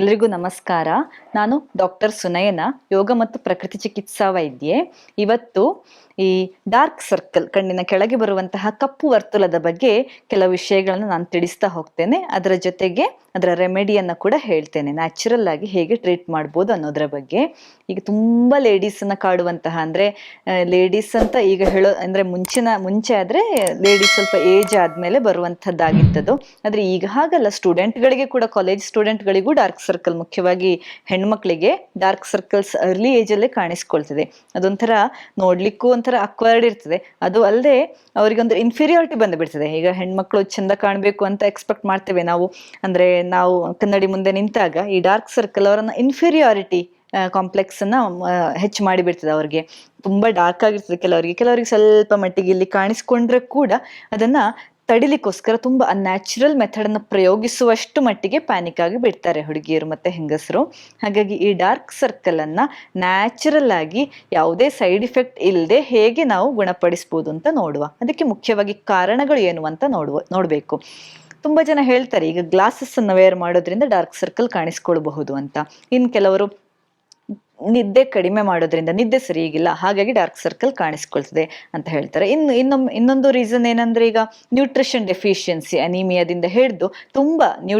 ಎಲ್ರಿಗೂ ನಮಸ್ಕಾರ. ನಾನು ಡಾಕ್ಟರ್ ಸುನಯನ ಯೋಗ ಮತ್ತು ಪ್ರಕೃತಿ ಚಿಕಿತ್ಸಾ ವೈದ್ಯೆ. ಇವತ್ತು ಈ ಡಾರ್ಕ್ ಸರ್ಕಲ್ ಕಣ್ಣಿನ ಕೆಳಗೆ ಬರುವಂತಹ ಕಪ್ಪು ವರ್ತುಲದ ಬಗ್ಗೆ ಕೆಲವು ವಿಷಯಗಳನ್ನು ನಾನು ತಿಳಿಸ್ತಾ ಹೋಗ್ತೇನೆ. ಅದರ ಜೊತೆಗೆ ಅದರ ರೆಮಿಡಿಯನ್ನು ಕೂಡ ಹೇಳ್ತೇನೆ. ನ್ಯಾಚುರಲ್ ಆಗಿ ಹೇಗೆ ಟ್ರೀಟ್ ಮಾಡ್ಬೋದು ಅನ್ನೋದರ ಬಗ್ಗೆ. ಈಗ ತುಂಬ ಲೇಡೀಸನ್ನು ಕಾಡುವಂತಹ ಅಂದರೆ ಲೇಡೀಸ್ ಅಂತ ಈಗ ಹೇಳೋ, ಅಂದರೆ ಮುಂಚಿನ, ಮುಂಚೆ ಆದರೆ ಲೇಡೀಸ್ ಸ್ವಲ್ಪ ಏಜ್ ಆದಮೇಲೆ ಬರುವಂಥದ್ದಾಗಿತ್ತದು ಆದರೆ ಈಗ ಹಾಗಲ್ಲ. ಸ್ಟೂಡೆಂಟ್ಗಳಿಗೆ ಕೂಡ ಕಾಲೇಜ್ ಸ್ಟೂಡೆಂಟ್ಗಳಿಗೂ ಡಾರ್ಕ್ ಸರ್ಕಲ್ ಮುಖ್ಯವಾಗಿ ಹೆಣ್ಮಕ್ಳಿಗೆ ಡಾರ್ಕ್ ಸರ್ಕಲ್ಸ್ ಅರ್ಲಿ ಏಜಲ್ಲೇ ಕಾಣಿಸ್ಕೊಳ್ತದೆ. ಅದೊಂಥರ ನೋಡ್ಲಿಕ್ಕೂ ಒಂಥರ ಅಕ್ವರ್ಡ್ ಇರ್ತದೆ. ಅದು ಅಲ್ಲದೆ ಅವರಿಗೊಂದು ಇನ್ಫೀರಿಯಾರಿಟಿ ಬಂದು ಬಿಡ್ತದೆ ಈಗ ಹೆಣ್ಮಕ್ಳು ಚಂದ ಕಾಣಬೇಕು ಅಂತ ಎಕ್ಸ್ಪೆಕ್ಟ್ ಮಾಡ್ತೇವೆ ನಾವು. ಅಂದ್ರೆ ನಾವು ಕನ್ನಡಿ ಮುಂದೆ ನಿಂತಾಗ ಈ ಡಾರ್ಕ್ ಸರ್ಕಲ್ ಅವರನ್ನ ಇನ್ಫೀರಿಯಾರಿಟಿ ಕಾಂಪ್ಲೆಕ್ಸ್ ಅನ್ನ ಹೆಚ್ಚು ಮಾಡಿಬಿಡ್ತದೆ ಅವ್ರಿಗೆ. ತುಂಬಾ ಡಾರ್ಕ್ ಆಗಿರ್ತದೆ ಕೆಲವರಿಗೆ. ಕೆಲವರಿಗೆ ಸ್ವಲ್ಪ ಮಟ್ಟಿಗೆ ಇಲ್ಲಿ ಕಾಣಿಸ್ಕೊಂಡ್ರೆ ಕೂಡ ಅದನ್ನ ತಡಿಲಿಕ್ಕೋಸ್ಕರ ತುಂಬಾ ಅನ್ಯಾಚುರಲ್ ಮೆಥಡ್ ಅನ್ನು ಪ್ರಯೋಗಿಸುವಷ್ಟು ಮಟ್ಟಿಗೆ ಪ್ಯಾನಿಕ್ ಆಗಿ ಬಿಡ್ತಾರೆ ಹುಡುಗಿಯರು ಮತ್ತೆ ಹೆಂಗಸರು. ಹಾಗಾಗಿ ಈ ಡಾರ್ಕ್ ಸರ್ಕಲ್ ಅನ್ನ ನ್ಯಾಚುರಲ್ ಆಗಿ ಯಾವುದೇ ಸೈಡ್ ಇಫೆಕ್ಟ್ ಇಲ್ಲದೆ ಹೇಗೆ ನಾವು ಗುಣಪಡಿಸ್ಬೋದು ಅಂತ ನೋಡುವ. ಅದಕ್ಕೆ ಮುಖ್ಯವಾಗಿ ಕಾರಣಗಳು ಏನು ಅಂತ ನೋಡುವ, ನೋಡಬೇಕು. ತುಂಬಾ ಜನ ಹೇಳ್ತಾರೆ, ಈಗ ಗ್ಲಾಸಸ್ ಅನ್ನು ವೇರ್ ಮಾಡೋದ್ರಿಂದ ಡಾರ್ಕ್ ಸರ್ಕಲ್ ಕಾಣಿಸ್ಕೊಳ್ಬಹುದು ಅಂತ. ಇನ್ ಕೆಲವರು ನಿದ್ದೆ ಕಡಿಮೆ ಮಾಡೋದ್ರಿಂದ ನಿದ್ದೆ ಸರಿಯಾಗಿಲ್ಲ ಹಾಗಾಗಿ ಡಾರ್ಕ್ ಸರ್ಕಲ್ ಕಾಣಿಸ್ಕೊಳ್ತದೆ ಅಂತ ಹೇಳ್ತಾರೆ. ಇನ್ನು ಇನ್ನೊಮ್ಮೆ ಇನ್ನೊಂದು ರೀಸನ್ ಏನಂದ್ರೆ ಈಗ ನ್ಯೂಟ್ರಿಷನ್ ಡೆಫಿಷಿಯನ್ಸಿ ಅನಿಮಿಯಾದಿಂದ ಹಿಡಿದು ತುಂಬಾ ನ್ಯೂ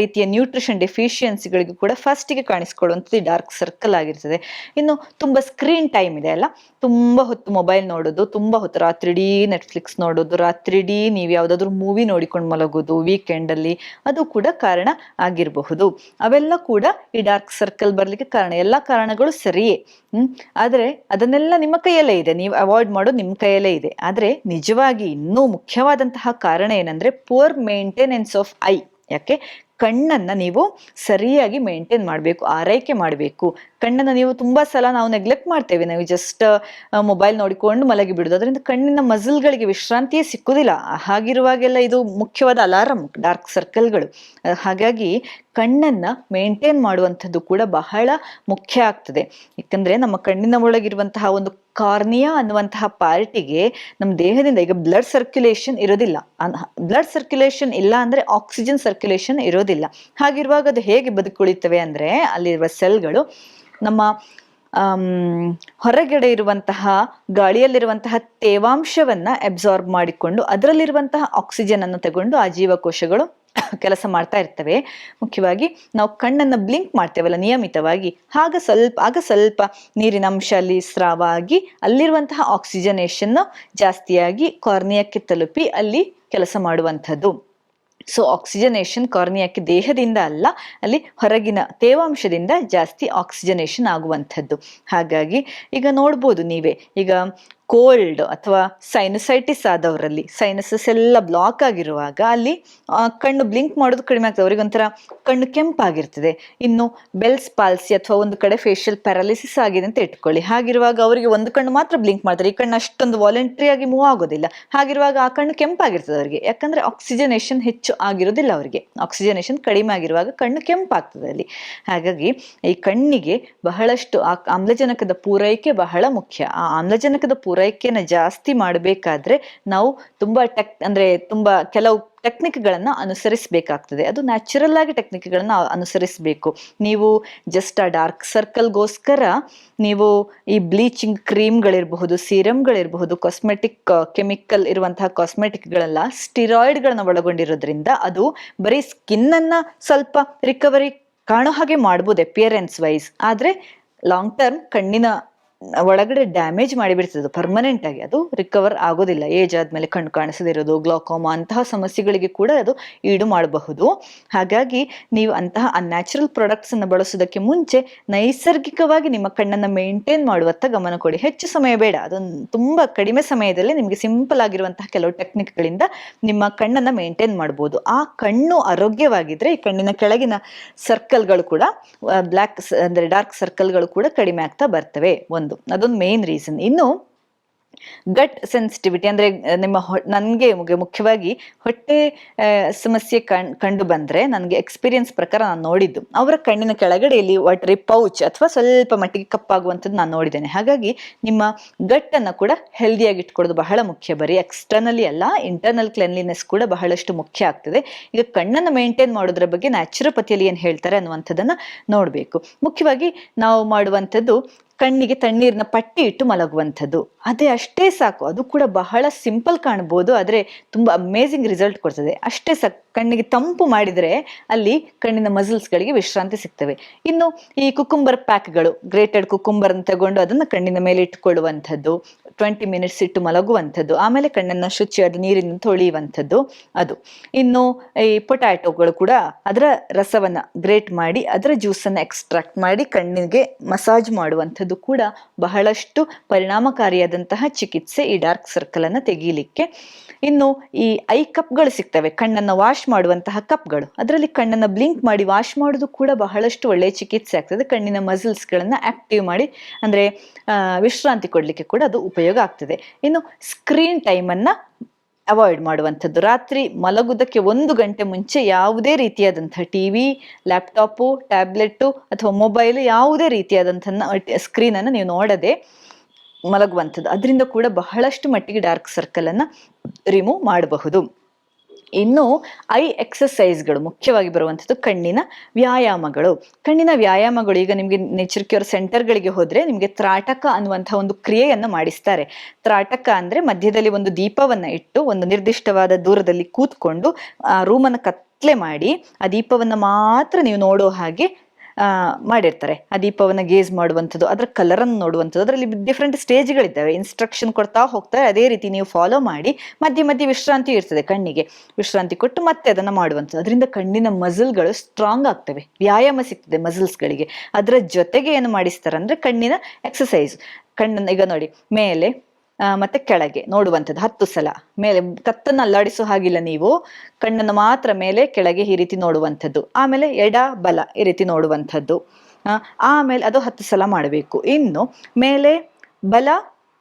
ರೀತಿಯ ನ್ಯೂಟ್ರಿಷನ್ ಡೆಫಿಷಿಯನ್ಸಿಗಳಿಗೂ ಕೂಡ ಫಸ್ಟಿಗೆ ಕಾಣಿಸ್ಕೊಳ್ಳುವಂಥದ್ದು ಡಾರ್ಕ್ ಸರ್ಕಲ್ ಆಗಿರ್ತದೆ. ಇನ್ನು ತುಂಬಾ ಸ್ಕ್ರೀನ್ ಟೈಮ್ ಇದೆ ಅಲ್ಲ? ತುಂಬಾ ಹೊತ್ತು ಮೊಬೈಲ್ ನೋಡೋದು, ತುಂಬಾ ಹೊತ್ತು ರಾತ್ರಿಡೀ ನೆಟ್ಫ್ಲಿಕ್ಸ್ ನೋಡೋದು, ರಾತ್ರಿ ಇಡೀ ನೀವು ಯಾವುದಾದ್ರೂ ಮೂವಿ ನೋಡಿಕೊಂಡು ಮಲಗೋದು ವೀಕೆಂಡ್ ಅಲ್ಲಿ ಅದು ಕೂಡ ಕಾರಣ ಆಗಿರಬಹುದು. ಅವೆಲ್ಲ ಕೂಡ ಈ ಡಾರ್ಕ್ ಸರ್ಕಲ್ ಬರಲಿಕ್ಕೆ ಕಾರಣ. ಎಲ್ಲ ಕಾರಣಗಳು ಸರಿಯೇ ಹ್ಮ್? ಆದ್ರೆ ಅದನ್ನೆಲ್ಲ ನಿಮ್ಮ ಕೈಯಲ್ಲೇ ಇದೆ. ನೀವು ಅವಾಯ್ಡ್ ಮಾಡೋದು ನಿಮ್ಮ ಕೈಯಲ್ಲೇ ಇದೆ. ಆದ್ರೆ ನಿಜವಾಗಿ ಇನ್ನೂ ಮುಖ್ಯವಾದಂತಹ ಕಾರಣ ಏನಂದ್ರೆ ಪೂರ್ ಮೇಂಟೆನೆನ್ಸ್ ಆಫ್ ಐ ಯಾಕೆ? ಕಣ್ಣನ್ನ ನೀವು ಸರಿಯಾಗಿ ಮೇಂಟೈನ್ ಮಾಡಬೇಕು, ಆರೈಕೆ ಮಾಡಬೇಕು. ಕಣ್ಣನ್ನು ನೀವು ತುಂಬ ಸಲ ನಾವು ನೆಗ್ಲೆಕ್ಟ್ ಮಾಡ್ತೇವೆ. ನಾವು ಜಸ್ಟ್ ಮೊಬೈಲ್ ನೋಡಿಕೊಂಡು ಮಲಗಿ ಬಿಡೋದು ಅದರಿಂದ ಕಣ್ಣಿನ ಮಸಲ್ಗಳಿಗೆ ವಿಶ್ರಾಂತಿಯೇ ಸಿಕ್ಕುವುದಿಲ್ಲ. ಹಾಗಿರುವಾಗೆಲ್ಲ ಇದು ಮುಖ್ಯವಾದ ಅಲಾರಂ ಡಾರ್ಕ್ ಸರ್ಕಲ್ಗಳು ಹಾಗಾಗಿ ಕಣ್ಣನ್ನು ಮೇಂಟೈನ್ ಮಾಡುವಂಥದ್ದು ಕೂಡ ಬಹಳ ಮುಖ್ಯ ಆಗ್ತದೆ. ಏಕೆಂದರೆ ನಮ್ಮ ಕಣ್ಣಿನ ಒಳಗಿರುವಂತಹ ಒಂದು ಕಾರ್ನಿಯಾ ಅನ್ನುವಂತಹ ಪಾರ್ಟಿಗೆ ನಮ್ಮ ದೇಹದಿಂದ ಈಗ ಬ್ಲಡ್ ಸರ್ಕ್ಯುಲೇಷನ್ ಇರೋದಿಲ್ಲ. ಬ್ಲಡ್ ಸರ್ಕ್ಯುಲೇಷನ್ ಇಲ್ಲ ಅಂದ್ರೆ ಆಕ್ಸಿಜನ್ ಸರ್ಕ್ಯುಲೇಷನ್ ಇರೋದಿಲ್ಲ. ಹಾಗಿರುವಾಗ ಅದು ಹೇಗೆ ಬದುಕುಳಿತವೆ ಅಂದ್ರೆ ಅಲ್ಲಿರುವ ಸೆಲ್ಗಳು ನಮ್ಮ ಹೊರಗಡೆ ಇರುವಂತಹ ಗಾಳಿಯಲ್ಲಿರುವಂತಹ ತೇವಾಂಶವನ್ನ ಅಬ್ಸಾರ್ಬ್ ಮಾಡಿಕೊಂಡು ಅದರಲ್ಲಿರುವಂತಹ ಆಕ್ಸಿಜನ್ ಅನ್ನು ತಗೊಂಡು ಆ ಜೀವಕೋಶಗಳು ಕೆಲಸ ಮಾಡ್ತಾ ಇರ್ತವೆ. ಮುಖ್ಯವಾಗಿ ನಾವು ಕಣ್ಣನ್ನು ಬ್ಲಿಂಕ್ ಮಾಡ್ತೇವಲ್ಲ ನಿಯಮಿತವಾಗಿ. ಆಗ ಸ್ವಲ್ಪ ಆಗ ಸ್ವಲ್ಪ ನೀರಿನ ಅಂಶ ಅಲ್ಲಿ ಸ್ರಾವ ಆಗಿ ಅಲ್ಲಿರುವಂತಹ ಆಕ್ಸಿಜನೇಷನ್ ಜಾಸ್ತಿಯಾಗಿ ಕಾರ್ನಿಯಕ್ಕೆ ತಲುಪಿ ಅಲ್ಲಿ ಕೆಲಸ ಮಾಡುವಂಥದ್ದು. ಸೊ ಆಕ್ಸಿಜನೇಷನ್ ಕಾರ್ನಿಯಾಕ್ಕೆ ದೇಹದಿಂದ ಅಲ್ಲ, ಅಲ್ಲಿ ಹೊರಗಿನ ತೇವಾಂಶದಿಂದ ಜಾಸ್ತಿ ಆಕ್ಸಿಜನೇಷನ್ ಆಗುವಂಥದ್ದು. ಹಾಗಾಗಿ ಈಗ ನೋಡ್ಬೋದು ನೀವೇ. ಈಗ ಕೋಲ್ಡ್ ಅಥವಾ ಸೈನಸೈಟಿಸ್ ಆದವರಲ್ಲಿ ಸೈನಸಸ್ ಎಲ್ಲ ಬ್ಲಾಕ್ ಆಗಿರುವಾಗ ಅಲ್ಲಿ ಕಣ್ಣು ಬ್ಲಿಂಕ್ ಮಾಡೋದು ಕಡಿಮೆ ಆಗ್ತದೆ. ಅವ್ರಿಗೆ ಒಂಥರ ಕಣ್ಣು ಕೆಂಪಾಗಿರ್ತದೆ. ಇನ್ನು ಬೆಲ್ಸ್ ಪಾಲ್ಸಿ ಅಥವಾ ಒಂದು ಕಡೆ ಫೇಶಿಯಲ್ ಪ್ಯಾರಾಲಿಸಿಸ್ ಆಗಿದೆ ಅಂತ ಇಟ್ಕೊಳ್ಳಿ. ಹಾಗಿರುವಾಗ ಅವರಿಗೆ ಒಂದು ಕಣ್ಣು ಮಾತ್ರ ಬ್ಲಿಂಕ್ ಮಾಡ್ತಾರೆ. ಈ ಕಣ್ಣು ಅಷ್ಟೊಂದು ವಾಲಂಟ್ರಿ ಆಗಿ ಮೂವ್ ಆಗೋದಿಲ್ಲ. ಹಾಗಿರುವಾಗ ಆ ಕಣ್ಣು ಕೆಂಪಾಗಿರ್ತದೆ ಅವರಿಗೆ. ಯಾಕಂದ್ರೆ ಆಕ್ಸಿಜನೇಷನ್ ಹೆಚ್ಚು ಆಗಿರೋದಿಲ್ಲ ಅವರಿಗೆ. ಆಕ್ಸಿಜನೇಷನ್ ಕಡಿಮೆ ಆಗಿರುವಾಗ ಕಣ್ಣು ಕೆಂಪಾಗ್ತದೆ ಅಲ್ಲಿ. ಹಾಗಾಗಿ ಈ ಕಣ್ಣಿಗೆ ಬಹಳಷ್ಟು ಆ, ಆಮ್ಲಜನಕದ ಪೂರೈಕೆ ಬಹಳ ಮುಖ್ಯ. ಆ, ಆಮ್ಲಜನಕದ ಪೂರೈಕೆನ ಜಾಸ್ತಿ ಮಾಡಬೇಕಾದ್ರೆ ನಾವು ತುಂಬಾ ಟೆಕ್, ಅಂದ್ರೆ ತುಂಬಾ ಕೆಲವು ಟೆಕ್ನಿಕ್ಗಳನ್ನು ಅನುಸರಿಸಬೇಕಾಗ್ತದೆ. ಅದು ನ್ಯಾಚುರಲ್ ಆಗಿ ಟೆಕ್ನಿಕ್ಗಳನ್ನು ಅನುಸರಿಸಬೇಕು. ನೀವು ಜಸ್ಟ್ ಆ ಡಾರ್ಕ್ ಸರ್ಕಲ್ಗೋಸ್ಕರ ನೀವು ಈ ಬ್ಲೀಚಿಂಗ್ ಕ್ರೀಮ್ಗಳಿರಬಹುದು ಸೀರಮ್ಗಳಿರಬಹುದು ಕಾಸ್ಮೆಟಿಕ್ ಕೆಮಿಕಲ್ ಇರುವಂತಹ ಕಾಸ್ಮೆಟಿಕ್ಗಳೆಲ್ಲ ಸ್ಟಿರಾಯ್ಡ್ಗಳನ್ನ ಒಳಗೊಂಡಿರೋದ್ರಿಂದ ಅದು ಬರೀ ಸ್ಕಿನ್ ಅನ್ನ ಸ್ವಲ್ಪ ರಿಕವರಿ ಕಾಣೋ ಹಾಗೆ ಮಾಡ್ಬೋದು ಅಪಿಯರೆನ್ಸ್ ವೈಸ್ ಆದ್ರೆ ಲಾಂಗ್ ಟರ್ಮ್ ಕಣ್ಣಿನ ಒಳಗಡೆ ಡ್ಯಾಮೇಜ್ ಮಾಡಿಬಿಡ್ತದೆ ಪರ್ಮನೆಂಟ್ ಆಗಿ. ಅದು ರಿಕವರ್ ಆಗೋದಿಲ್ಲ. ಏಜ್ ಆದ್ಮೇಲೆ ಕಣ್ಣು ಕಾಣಿಸದಿರೋದು ಗ್ಲಾಕೋಮಾ ಅಂತಹ ಸಮಸ್ಯೆಗಳಿಗೆ ಕೂಡ ಅದು ಈಡು ಮಾಡಬಹುದು. ಹಾಗಾಗಿ ನೀವು ಅಂತಹ ಅನ್ಯಾಚುರಲ್ ಪ್ರಾಡಕ್ಟ್ಸ್ ಅನ್ನು ಬಳಸೋದಕ್ಕೆ ಮುಂಚೆ ನೈಸರ್ಗಿಕವಾಗಿ ನಿಮ್ಮ ಕಣ್ಣನ್ನ ಮೇಂಟೈನ್ ಮಾಡುವತ್ತ ಗಮನ ಕೊಡಿ. ಹೆಚ್ಚು ಸಮಯ ಬೇಡ. ಅದೊಂದು ತುಂಬಾ ಕಡಿಮೆ ಸಮಯದಲ್ಲಿ ನಿಮಗೆ ಸಿಂಪಲ್ ಆಗಿರುವಂತಹ ಕೆಲವು ಟೆಕ್ನಿಕ್ಗಳಿಂದ ನಿಮ್ಮ ಕಣ್ಣನ್ನ ಮೇಂಟೈನ್ ಮಾಡ್ಬೋದು. ಆ ಕಣ್ಣು ಆರೋಗ್ಯವಾಗಿದ್ರೆ ಈ ಕಣ್ಣಿನ ಕೆಳಗಿನ ಸರ್ಕಲ್ಗಳು ಕೂಡ ಬ್ಲ್ಯಾಕ್ ಅಂದ್ರೆ ಡಾರ್ಕ್ ಸರ್ಕಲ್ಗಳು ಕೂಡ ಕಡಿಮೆ ಆಗ್ತಾ ಬರ್ತವೆ. ಒಂದು ಅದೊಂದು ಮೇನ್ ರೀಸನ್ ಇನ್ನು ಗಟ್ ಸೆನ್ಸಿಟಿವಿಟಿ ಅಂದ್ರೆ ನಿಮ್ಮ ನನ್ಗೆ ಮುಖ್ಯವಾಗಿ ಹೊಟ್ಟೆ ಸಮಸ್ಯೆ ಕಣ್, ಕಂಡು ಬಂದ್ರೆ ನನಗೆ ಎಕ್ಸ್ಪೀರಿಯನ್ಸ್ ಪ್ರಕಾರ ನಾನು ನೋಡಿದ್ದು. ಅವರ ಕಣ್ಣಿನ ಕೆಳಗಡೆ ಇಲ್ಲಿ ವಾಟರಿ ಪೌಚ್ ಅಥವಾ ಸ್ವಲ್ಪ ಮಟ್ಟಿಗೆ ಕಪ್ಪಾಗುವಂಥದ್ದು ನಾನು ನೋಡಿದ್ದೇನೆ. ಹಾಗಾಗಿ ನಿಮ್ಮ ಗಟ್ಟನ್ನು ಕೂಡ ಹೆಲ್ದಿಯಾಗಿ ಇಟ್ಕೊಳ್ಳೋದು ಬಹಳ ಮುಖ್ಯ. ಬರೀ ಎಕ್ಸ್ಟರ್ನಲಿ ಅಲ್ಲ ಇಂಟರ್ನಲ್ ಕ್ಲೆನ್ಲಿನೆಸ್ ಕೂಡ ಬಹಳಷ್ಟು ಮುಖ್ಯ ಆಗ್ತದೆ. ಈಗ ಕಣ್ಣನ್ನು ಮೇಂಟೈನ್ ಮಾಡೋದ್ರ ಬಗ್ಗೆ ನ್ಯಾಚುರೋಪತಿಯಲ್ಲಿ ಏನು ಹೇಳ್ತಾರೆ ಅನ್ನುವಂಥದ್ದನ್ನು ನೋಡಬೇಕು. ಮುಖ್ಯವಾಗಿ ನಾವು ಮಾಡುವಂಥದ್ದು ಕಣ್ಣಿಗೆ ತಣ್ಣೀರಿನ ಪಟ್ಟಿ ಇಟ್ಟು ಮಲಗುವಂಥದ್ದು. ಅದೇ ಅಷ್ಟೇ ಸಾಕು. ಅದು ಕೂಡ ಬಹಳ ಸಿಂಪಲ್ ಕಾಣ್ಬೋದು, ಆದರೆ ತುಂಬ ಅಮೇಝಿಂಗ್ ರಿಸಲ್ಟ್ ಕೊಡ್ತದೆ. ಅಷ್ಟೇ ಸಾಕು, ಕಣ್ಣಿಗೆ ತಂಪು ಮಾಡಿದರೆ ಅಲ್ಲಿ ಕಣ್ಣಿನ ಮಸಲ್ಸ್ಗಳಿಗೆ ವಿಶ್ರಾಂತಿ ಸಿಗ್ತವೆ. ಇನ್ನು ಈ ಕುಕುಂಬರ್ ಪ್ಯಾಕ್ಗಳು, ಗ್ರೇಟೆಡ್ ಕುಕುಂಬರ್ ಅಂತ ತಗೊಂಡು ಅದನ್ನು ಕಣ್ಣಿನ ಮೇಲೆ ಇಟ್ಕೊಳ್ಳುವಂಥದ್ದು ಟ್ವೆಂಟಿ ಮಿನಿಟ್ಸ್ ಇಟ್ಟು ಮಲಗುವಂಥದ್ದು, ಆಮೇಲೆ ಕಣ್ಣನ್ನು ಶುಚಿಯಾದ ನೀರಿನ ತೊಳೆಯುವಂಥದ್ದು ಅದು. ಇನ್ನು ಈ ಪೊಟ್ಯಾಟೊಗಳು ಕೂಡ ಅದರ ರಸವನ್ನ ಗ್ರೇಟ್ ಮಾಡಿ, ಅದರ ಜ್ಯೂಸನ್ನು ಎಕ್ಸ್ಟ್ರಾಕ್ಟ್ ಮಾಡಿ, ಕಣ್ಣಿಗೆ ಮಸಾಜ್ ಮಾಡುವಂಥದ್ದು ಕೂಡ ಬಹಳಷ್ಟು ಪರಿಣಾಮಕಾರಿಯಾದಂತಹ ಚಿಕಿತ್ಸೆ ಈ ಡಾರ್ಕ್ ಸರ್ಕಲ್ ಅನ್ನ ತೆಗೀಲಿಕ್ಕೆ. ಇನ್ನು ಈ ಐ ಕಪ್ಗಳು ಸಿಗ್ತವೆ, ಕಣ್ಣನ್ನು ವಾಶ್ ಮಾಡುವಂತಹ ಕಪ್ಗಳು ಅದರಲ್ಲಿ ಕಣ್ಣನ್ನ ಬ್ಲಿಂಕ್ ಮಾಡಿ ವಾಶ್ ಮಾಡೋದು ಕೂಡ ಬಹಳಷ್ಟು ಒಳ್ಳೆಯ ಚಿಕಿತ್ಸೆ ಆಗ್ತದೆ. ಕಣ್ಣಿನ ಮಸಲ್ಸ್ಗಳನ್ನು ಆಕ್ಟಿವ್ ಮಾಡಿ, ಅಂದ್ರೆ ವಿಶ್ರಾಂತಿ ಕೊಡ್ಲಿಕ್ಕೆ ಕೂಡ ಅದು ಉಪಯೋಗ ಆಗ್ತದೆ. ಇನ್ನು ಸ್ಕ್ರೀನ್ ಟೈಮನ್ನ ಅವಾಯ್ಡ್ ಮಾಡುವಂಥದ್ದು. ರಾತ್ರಿ ಮಲಗುವುದಕ್ಕೆ ಒಂದು ಗಂಟೆ ಮುಂಚೆ ಯಾವುದೇ ರೀತಿಯಾದಂಥ ಟಿ ವಿ ಲ್ಯಾಪ್ಟಾಪು ಟ್ಯಾಬ್ಲೆಟ್ಟು ಅಥವಾ ಮೊಬೈಲ್ ಯಾವುದೇ ರೀತಿಯಾದಂಥ ಸ್ಕ್ರೀನನ್ನು ನೀವು ನೋಡದೆ ಮಲಗುವಂಥದ್ದು. ಅದರಿಂದ ಕೂಡ ಬಹಳಷ್ಟು ಮಟ್ಟಿಗೆ ಡಾರ್ಕ್ ಸರ್ಕಲ್ ಅನ್ನ ರಿಮೂವ್ ಮಾಡಬಹುದು. ಇನ್ನು ಐ ಎಕ್ಸಸೈಸ್ಗಳು ಮುಖ್ಯವಾಗಿ ಬರುವಂಥದ್ದು ಕಣ್ಣಿನ ವ್ಯಾಯಾಮಗಳು. ಕಣ್ಣಿನ ವ್ಯಾಯಾಮಗಳು ಈಗ ನಿಮಗೆ ನೇಚರ್ ಕ್ಯೂರ್ ಸೆಂಟರ್ಗಳಿಗೆ ಹೋದರೆ ನಿಮಗೆ ತ್ರಾಟಕ ಅನ್ನುವಂಥ ಒಂದು ಕ್ರಿಯೆಯನ್ನು ಮಾಡಿಸ್ತಾರೆ. ತ್ರಾಟಕ ಅಂದರೆ ಮಧ್ಯದಲ್ಲಿ ಒಂದು ದೀಪವನ್ನು ಇಟ್ಟು ಒಂದು ನಿರ್ದಿಷ್ಟವಾದ ದೂರದಲ್ಲಿ ಕೂತ್ಕೊಂಡು ಆ ರೂಮನ್ನು ಕತ್ತಲೆ ಮಾಡಿ ಆ ದೀಪವನ್ನು ಮಾತ್ರ ನೀವು ನೋಡೋ ಹಾಗೆ ಮಾಡಿರ್ತಾರೆ. ಆ ದೀಪವನ್ನ ಗೇಜ್ ಮಾಡುವಂಥದ್ದು, ಅದರ ಕಲರ್ ಅನ್ನು ನೋಡುವಂಥದ್ದು, ಅದರಲ್ಲಿ ಡಿಫ್ರೆಂಟ್ ಸ್ಟೇಜ್ಗಳಿದ್ದಾವೆ ಇನ್ಸ್ಟ್ರಕ್ಷನ್ ಕೊಡ್ತಾ ಹೋಗ್ತಾರೆ. ಅದೇ ರೀತಿ ನೀವು ಫಾಲೋ ಮಾಡಿ, ಮಧ್ಯೆ ಮಧ್ಯೆ ವಿಶ್ರಾಂತಿ ಇರ್ತದೆ ಕಣ್ಣಿಗೆ. ವಿಶ್ರಾಂತಿ ಕೊಟ್ಟು ಮತ್ತೆ ಅದನ್ನು ಮಾಡುವಂಥದ್ದು. ಅದರಿಂದ ಕಣ್ಣಿನ ಮಸಲ್ಗಳು ಸ್ಟ್ರಾಂಗ್ ಆಗ್ತವೆ. ವ್ಯಾಯಾಮ ಸಿಗ್ತದೆ ಮಸಲ್ಸ್ಗಳಿಗೆ ಅದರ ಜೊತೆಗೆ ಏನು ಮಾಡಿಸ್ತಾರೆ ಅಂದರೆ ಕಣ್ಣಿನ ಎಕ್ಸಸೈಸ್ ಕಣ್ಣನ್ನು, ಈಗ ನೋಡಿ, ಮೇಲೆ ಮತ್ತೆ ಕೆಳಗೆ ನೋಡುವಂಥದ್ದು. ಹತ್ತು ಸಲ. ಮೇಲೆ ಕತ್ತನ್ನು ಅಲ್ಲಾಡಿಸೋ ಹಾಗಿಲ್ಲ ನೀವು. ಕಣ್ಣನ್ನು ಮಾತ್ರ ಮೇಲೆ ಕೆಳಗೆ ಈ ರೀತಿ ನೋಡುವಂಥದ್ದು. ಆಮೇಲೆ ಎಡ ಬಲ ಈ ರೀತಿ ನೋಡುವಂಥದ್ದು. ಆಮೇಲೆ ಅದು ಹತ್ತು ಸಲ ಮಾಡಬೇಕು. ಇನ್ನು ಮೇಲೆ ಬಲ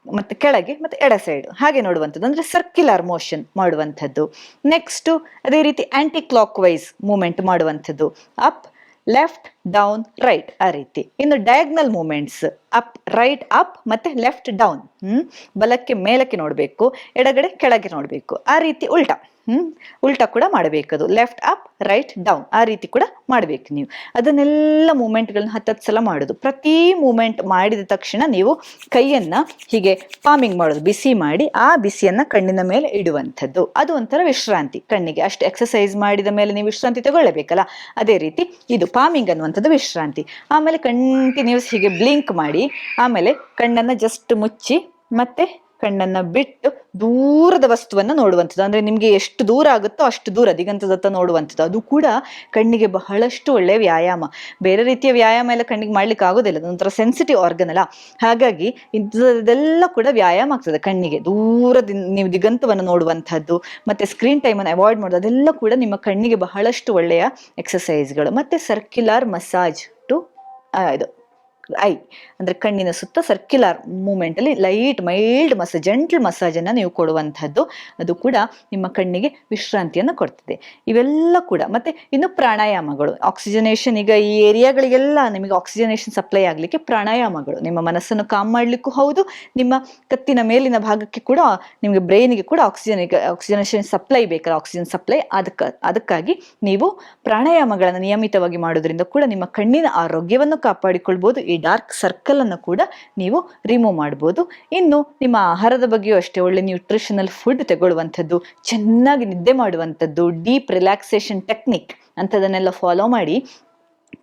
ಮತ್ತೆ ಕೆಳಗೆ ಮತ್ತೆ ಎಡ ಸೈಡ್ ಹಾಗೆ ನೋಡುವಂಥದ್ದು. ಅಂದ್ರೆ ಸರ್ಕ್ಯುಲರ್ ಮೋಷನ್ ಮಾಡುವಂಥದ್ದು. ನೆಕ್ಸ್ಟ್ ಅದೇ ರೀತಿ ಆಂಟಿ ಕ್ಲಾಕ್ ವೈಸ್ ಮೂಮೆಂಟ್ ಮಾಡುವಂಥದ್ದು. ಅಪ್ ಲೆಫ್ಟ್, ಡೌನ್, ರೈಟ್ ಆ ರೀತಿ. ಇನ್ನು diagonal movements, up, right, up ಮತ್ತೆ ಲೆಫ್ಟ್, ಡೌನ್. ಹ್ಮ್? ಬಲಕ್ಕೆ, ಮೇಲಕ್ಕೆ ನೋಡಬೇಕು, ಎಡಗಡೆ, ಕೆಳಗೆ ನೋಡಬೇಕು. ಆ ರೀತಿ ಉಲ್ಟಾ. ಹ್ಮ್? ಉಲ್ಟಾ ಕೂಡ ಮಾಡಬೇಕು ಅದು ಲೆಫ್ಟ್ ಅಪ್ ರೈಟ್ ಡೌನ್ ಆ ರೀತಿ ಕೂಡ ಮಾಡಬೇಕು ನೀವು. ಅದನ್ನೆಲ್ಲ ಮೂಮೆಂಟ್ಗಳನ್ನ ಹತ್ತತ್ತು ಸಲ ಮಾಡೋದು. ಪ್ರತಿ ಮೂಮೆಂಟ್ ಮಾಡಿದ ತಕ್ಷಣ ನೀವು ಕೈಯನ್ನ ಹೀಗೆ ಪಾಮಿಂಗ್ ಮಾಡೋದು. ಬಿಸಿ ಮಾಡಿ ಆ ಬಿಸಿಯನ್ನ ಕಣ್ಣಿನ ಮೇಲೆ ಇಡುವಂಥದ್ದು. ಅದು ಒಂಥರ ವಿಶ್ರಾಂತಿ ಕಣ್ಣಿಗೆ. ಅಷ್ಟು ಎಕ್ಸಸೈಸ್ ಮಾಡಿದ ಮೇಲೆ ನೀವು ವಿಶ್ರಾಂತಿ ತಗೊಳ್ಳಬೇಕಲ್ಲ? ಅದೇ ರೀತಿ ಇದು ಪಾಮಿಂಗ್ ಅನ್ನುವಂಥದ್ದು ವಿಶ್ರಾಂತಿ. ಆಮೇಲೆ ಕಂಟಿನ್ಯೂಸ್ ಹೀಗೆ ಬ್ಲಿಂಕ್ ಮಾಡಿ, ಆಮೇಲೆ ಕಣ್ಣನ್ನ ಜಸ್ಟ್ ಮುಚ್ಚಿ ಮತ್ತೆ ಕಣ್ಣನ್ನ ಬಿಟ್ಟು ದೂರದ ವಸ್ತುವನ್ನ ನೋಡುವಂಥದ್ದು. ಅಂದ್ರೆ ನಿಮ್ಗೆ ಎಷ್ಟು ದೂರ ಆಗುತ್ತೋ ಅಷ್ಟು ದೂರ ದಿಗಂತದತ್ತ ನೋಡುವಂಥದ್ದು. ಅದು ಕೂಡ ಕಣ್ಣಿಗೆ ಬಹಳಷ್ಟು ಒಳ್ಳೆಯ ವ್ಯಾಯಾಮ. ಬೇರೆ ರೀತಿಯ ವ್ಯಾಯಾಮ ಎಲ್ಲ ಕಣ್ಣಿಗೆ ಮಾಡ್ಲಿಕ್ಕೆ ಆಗೋದಿಲ್ಲ. ಅದೊಂಥರ ಸೆನ್ಸಿಟಿವ್ ಆರ್ಗನ್ ಅಲ್ಲ. ಹಾಗಾಗಿ ಇದೆಲ್ಲ ಕೂಡ ವ್ಯಾಯಾಮ ಆಗ್ತದೆ ಕಣ್ಣಿಗೆ. ದೂರದಿಂದ ನೀವು ದಿಗಂತವನ್ನು ನೋಡುವಂಥದ್ದು, ಮತ್ತೆ ಸ್ಕ್ರೀನ್ ಟೈಮನ್ನು ಅವಾಯ್ಡ್ ಮಾಡೋದು ಅದೆಲ್ಲ ಕೂಡ ನಿಮ್ಮ ಕಣ್ಣಿಗೆ ಬಹಳಷ್ಟು ಒಳ್ಳೆಯ ಎಕ್ಸಸೈಸ್ಗಳು ಮತ್ತೆ ಸರ್ಕ್ಯುಲರ್ ಮಸಾಜ್ ಟು ಇದು. ಐ, ಅಂದರೆ ಕಣ್ಣಿನ ಸುತ್ತ ಸರ್ಕ್ಯುಲರ್ ಮೂಮೆಂಟಲ್ಲಿ ಲೈಟ್ ಮೈಲ್ಡ್ ಮಸಾಜ್ ಜೆಂಟ್ಲ್ ಮಸಾಜನ್ನು ನೀವು ಕೊಡುವಂಥದ್ದು. ಅದು ಕೂಡ ನಿಮ್ಮ ಕಣ್ಣಿಗೆ ವಿಶ್ರಾಂತಿಯನ್ನು ಕೊಡ್ತದೆ. ಇವೆಲ್ಲ ಕೂಡ, ಮತ್ತು ಇನ್ನು ಪ್ರಾಣಾಯಾಮಗಳು. ಆಕ್ಸಿಜನೇಷನ್ ಈಗ ಈ ಏರಿಯಾಗಳಿಗೆಲ್ಲ ನಿಮಗೆ ಆಕ್ಸಿಜನೇಷನ್ ಸಪ್ಲೈ ಆಗಲಿಕ್ಕೆ ಪ್ರಾಣಾಯಾಮಗಳು. ನಿಮ್ಮ ಮನಸ್ಸನ್ನು ಕಾಮ್ ಮಾಡಲಿಕ್ಕೂ ಹೌದು, ನಿಮ್ಮ ಕತ್ತಿನ ಮೇಲಿನ ಭಾಗಕ್ಕೆ ಕೂಡ, ನಿಮಗೆ ಬ್ರೈನಿಗೆ ಕೂಡ ಆಕ್ಸಿಜನ್ ಆಕ್ಸಿಜನೇಷನ್ ಸಪ್ಲೈ ಬೇಕಲ್ಲ ಆಕ್ಸಿಜನ್ ಸಪ್ಲೈ ಅದಕ್ಕೆ, ಅದಕ್ಕಾಗಿ ನೀವು ಪ್ರಾಣಾಯಾಮಗಳನ್ನು ನಿಯಮಿತವಾಗಿ ಮಾಡೋದ್ರಿಂದ ಕೂಡ ನಿಮ್ಮ ಕಣ್ಣಿನ ಆರೋಗ್ಯವನ್ನು ಕಾಪಾಡಿಕೊಳ್ಬೋದು ಡಾರ್ಕ್ ಸರ್ಕಲ್ ಅನ್ನು ಕೂಡ ನೀವು ರಿಮೂವ್ ಮಾಡ್ಬೋದು. ಇನ್ನು ನಿಮ್ಮ ಆಹಾರದ ಬಗ್ಗೆಯೂ ಅಷ್ಟೇ, ಒಳ್ಳೆ ನ್ಯೂಟ್ರಿಷನಲ್ ಫುಡ್ ತಗೊಳ್ಳುವಂಥದ್ದು, ಚೆನ್ನಾಗಿ ನಿದ್ದೆ ಮಾಡುವಂಥದ್ದು ಡೀಪ್ ರಿಲ್ಯಾಕ್ಸೇಷನ್ ಟೆಕ್ನಿಕ್ ಅಂಥದನ್ನೆಲ್ಲ ಫಾಲೋ ಮಾಡಿ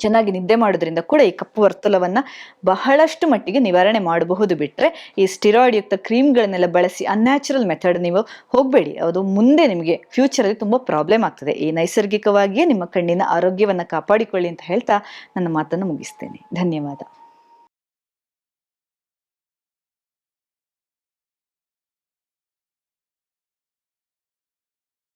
ಚೆನ್ನಾಗಿ ನಿದ್ದೆ ಮಾಡೋದ್ರಿಂದ ಕೂಡ ಈ ಕಪ್ಪು ವರ್ತುಲವನ್ನು ಬಹಳಷ್ಟು ಮಟ್ಟಿಗೆ ನಿವಾರಣೆ ಮಾಡಬಹುದು ಬಿಟ್ಟರೆ ಈ ಸ್ಟಿರಾಯ್ಡ್ ಯುಕ್ತ ಕ್ರೀಮ್ಗಳನ್ನೆಲ್ಲ ಬಳಸಿ ಅನ್ಯಾಚುರಲ್ ಮೆಥಡ್ ನೀವು ಹೋಗಬೇಡಿ. ಅದು ಮುಂದೆ ನಿಮಗೆ ಫ್ಯೂಚರಲ್ಲಿ ತುಂಬ ಪ್ರಾಬ್ಲಮ್ ಆಗ್ತದೆ. ಈ ನೈಸರ್ಗಿಕವಾಗಿಯೇ ನಿಮ್ಮ ಕಣ್ಣಿನ ಆರೋಗ್ಯವನ್ನು ಕಾಪಾಡಿಕೊಳ್ಳಿ ಅಂತ ಹೇಳ್ತಾ ನನ್ನ ಮಾತನ್ನು ಮುಗಿಸ್ತೇನೆ. ಧನ್ಯವಾದ.